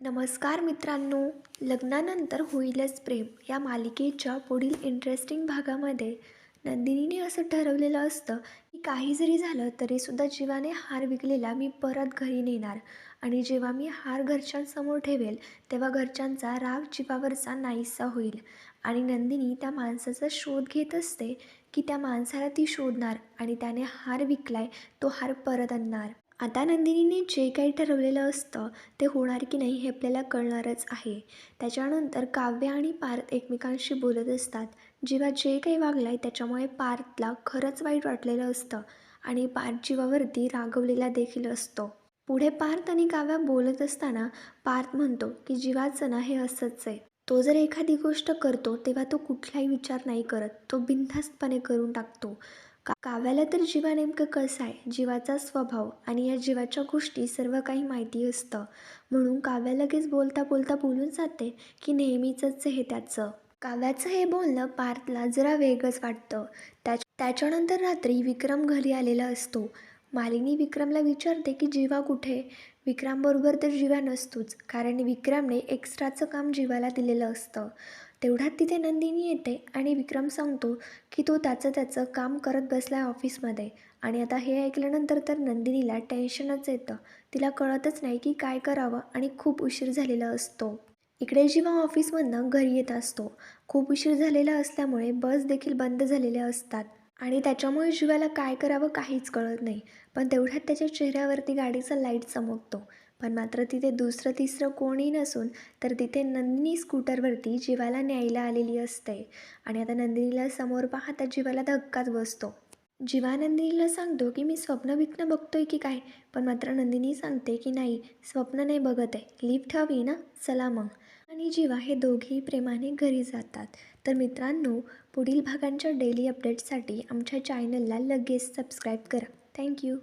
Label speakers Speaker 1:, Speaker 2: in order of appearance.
Speaker 1: नमस्कार मित्रांनो लग्नानंतर होईलच प्रेम या मालिकेच्या पुढील इंटरेस्टिंग भागामध्ये नंदिनीने असं ठरवलेलं असतं की काही जरी झालं तरीसुद्धा जीवाने हार विकलेला मी परत घरी नेणार आणि जेव्हा मी हार घरच्यांसमोर ठेवेल तेव्हा घरच्यांचा राग जीवावरचा नाहीसा होईल आणि नंदिनी त्या माणसाचा शोध घेत असते की त्या माणसाला ती शोधणार आणि त्याने हार विकलाय तो हार परत आणणार. आता नंदिनीने जे काही ठरवलेलं असतं ते होणार की नाही हे आपल्याला कळणारच आहे. त्याच्यानंतर काव्य आणि पार्थ एकमेकांशी बोलत असतात. जेव्हा जे काही वागलं आहे त्याच्यामुळे पार्थला खरंच वाईट वाटलेलं असतं आणि पार्थ जीवावरती रागवलेला देखील असतो. पुढे पार्थ आणि काव्या बोलत असताना पार्थ म्हणतो की जीवाचं ना हे असंच आहे. तो जर एखादी गोष्ट करतो तेव्हा तो कुठलाही विचार नाही करत. तो बिनधास्तपणे करून टाकतो. काव्याला तर जीवा नेमकं कसं आहे? जीवाचा स्वभाव आणि या जीवाच्या गोष्टी सर्व काही माहिती असतं. म्हणून काव्या लगेच बोलता बोलता बोलून जाते की नेहमीचंच हे त्याचं. काव्याचं हे बोलणं पार्थला जरा वेगळंच वाटतं. त्या त्याच्यानंतर रात्री विक्रम घरी आलेला असतो. मालिनी विक्रमला विचारते की जीवा कुठे? विक्रमबरोबर तर जीवा नसतोच कारण विक्रमने एक्स्ट्राचं काम जीवाला दिलेलं असतं. तेवढ्यात तिथे नंदिनी येते आणि विक्रम सांगतो की तो त्याचं त्याचं काम करत बसला आहे ऑफिसमध्ये. आणि आता हे ऐकल्यानंतर तर नंदिनीला टेन्शनच येतं. तिला कळतच नाही की काय करावं आणि खूप उशीर झालेला असतो. इकडे जेव्हा ऑफिसमधनं घरी येत असतो. खूप उशीर झालेला असल्यामुळे बस देखील बंद झालेल्या असतात. आणि त्याच्यामुळे जीवाला काय करावं काहीच कळत नाही. पण तेवढ्यात त्याच्या चेहऱ्यावरती गाडीचा लाइट चमकतो. पण मात्र तिथे दुसरं तिसरं कोणी नसून तर तिथे नंदिनी स्कूटरवरती जीवाला न्यायला आलेली असते. आणि आता नंदिनीला समोर पाहता जीवाला धक्काच बसतो. जीवा नंदिनीला सांगतो की मी स्वप्न विकणं बघतोय की काय पण मात्र नंदिनी सांगते की नाही स्वप्न नाही बघत आहे. लिफ्ट हवी ना? चला मग. आणि जीवा हे दोघेही प्रेमाने घरी जातात. तर मित्रांनो पुढील भागांच्या डेली अपडेट्ससाठी आमच्या चॅनलला लगेच सबस्क्राईब करा. थँक्यू